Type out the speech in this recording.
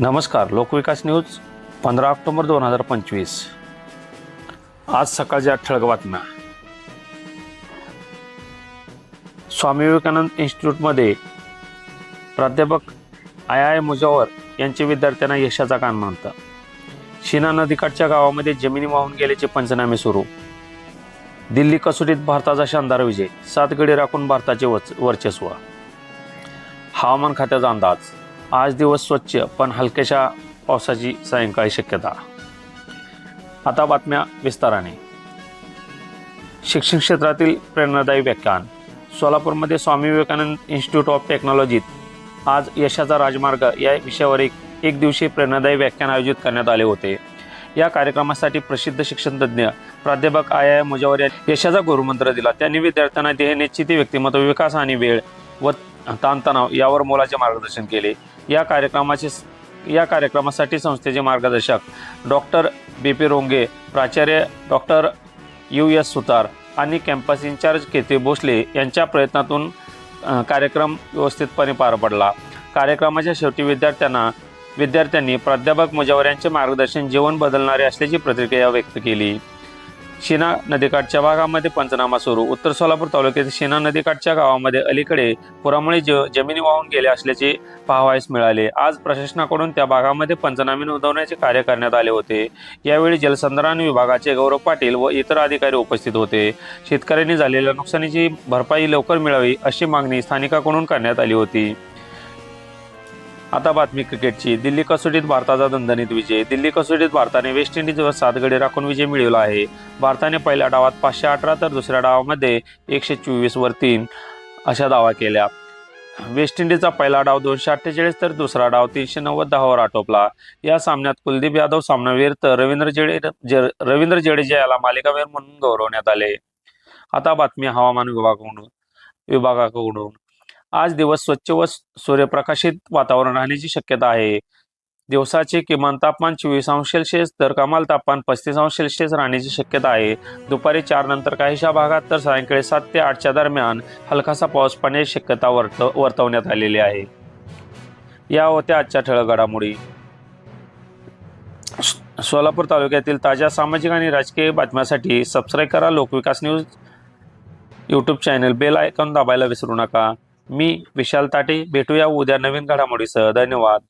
नमस्कार लोकविकास न्यूज पंधरा ऑक्टोबर दोन हजार पंचवीस. आज सकाळच्या ठळक बातम्या. स्वामी विवेकानंद इन्स्टिट्यूटमध्ये प्राध्यापक आय आय मुजावर यांचे विद्यार्थ्यांना यशाचा कान मानतं शिना नदीकाठच्या गावामध्ये जमिनी वाहून गेल्याचे पंचनामे सुरू. दिल्ली कसोटीत भारताचा शानदार विजय सात गडी राखून भारताचे वच वर्चस्व. हवामान खात्याचा अंदाज. आज दिवस स्वच्छ पण हलक्याशा पावसाची सायंकाळी शक्यता. आता बातम्या विस्ताराने. शिक्षण क्षेत्रातील प्रेरणादायी व्याख्यान. सोलापूरमध्ये स्वामी विवेकानंद इन्स्टिट्यूट ऑफ टेक्नॉलॉजीत आज यशाचा राजमार्ग या विषयावर एक एक दिवशी प्रेरणादायी व्याख्यान आयोजित करण्यात आले होते. या कार्यक्रमासाठी प्रसिद्ध शिक्षणतज्ज्ञ प्राध्यापक आय आय मुजावर यशाचा गुरुमंत्र दिला. त्यांनी विद्यार्थ्यांना देह निश्चिती व्यक्तिमत्व विकास आणि वेळ व ताणतणाव यावर मोलाचे मार्गदर्शन केले. या कार्यक्रमाचे या कार्यक्रमासाठी संस्थेचे मार्गदर्शक डॉक्टर बी पी रोंगे प्राचार्य डॉक्टर यू एस सुतार आणि कॅम्पस इन्चार्ज केते भोसले यांच्या प्रयत्नातून कार्यक्रम व्यवस्थितपणे पार पडला. कार्यक्रमाच्या शेवटी विद्यार्थ्यांना विद्यार्थ्यांनी प्राध्यापक मुजावर यांचे मार्गदर्शन जीवन बदलणारे असल्याची प्रतिक्रिया व्यक्त केली. शिना नदीकाठच्या भागामध्ये पंचनामा सुरू. उत्तर सोलापूर तालुक्यातील शिना नदीकाठच्या गावामध्ये अलीकडे पुरामुळे ज जमिनी वाहून गेल्या असल्याचे पाहावयास मिळाले. आज प्रशासनाकडून त्या भागामध्ये पंचनामे नोंदवण्याचे कार्य करण्यात आले होते. यावेळी जलसंधारण विभागाचे गौरव पाटील व इतर अधिकारी उपस्थित होते. शेतकऱ्यांनी झालेल्या नुकसानीची भरपाई लवकर मिळावी अशी मागणी स्थानिकाकडून करण्यात आली होती. आता बातमी क्रिकेटची. दिल्ली कसोटीत भारताचा दणदणीत विजय. दिल्ली कसोटीत भारताने वेस्ट इंडिजवर सात गडी राखून विजय मिळवला आहे. भारताने पहिल्या डावात पाचशे अठरा तर दुसऱ्या डावामध्ये एकशे चोवीस वर तीन अशा धावा केल्या. वेस्ट इंडिजचा पहिला डाव दोनशे अठ्ठेचाळीस तर दुसरा डाव तीनशे नव्वद दहावर आटोपला. या सामन्यात कुलदीप यादव सामनावीर तर रवींद्र जडे ज- रवींद्र जडेजा याला मालिकावीर म्हणून गौरवण्यात आले. आता बातमी हवामान विभागाकडून विभागाकडून. आज दिवस स्वच्छ व सूर्यप्रकाशित वातावरण राहण्याची शक्यता आहे. दिवसाचे किमान तापमान चोवीस अंश सेल्सिअस तर कमाल तापमान पस्तीस अंश सेल्सिअस राहण्याची शक्यता आहे. दुपारी चार नंतर काहीशा भागात तर सायंकाळी सात ते आठच्या दरम्यान हलकासा पाऊस पडण्याची शक्यता वर्त वर्तवण्यात आलेली आहे. या होत्या आजच्या ठळक घडामोडी. सोलापूर तालुक्यातील ताज्या सामाजिक आणि राजकीय बातम्यांसाठी सबस्क्राईब करा. Lokvikas news YouTube channel bell icon दाबायला विसरू नका. मी विशाल ताटे भेटूया उद्या नवीन घडामोडीसह. धन्यवाद.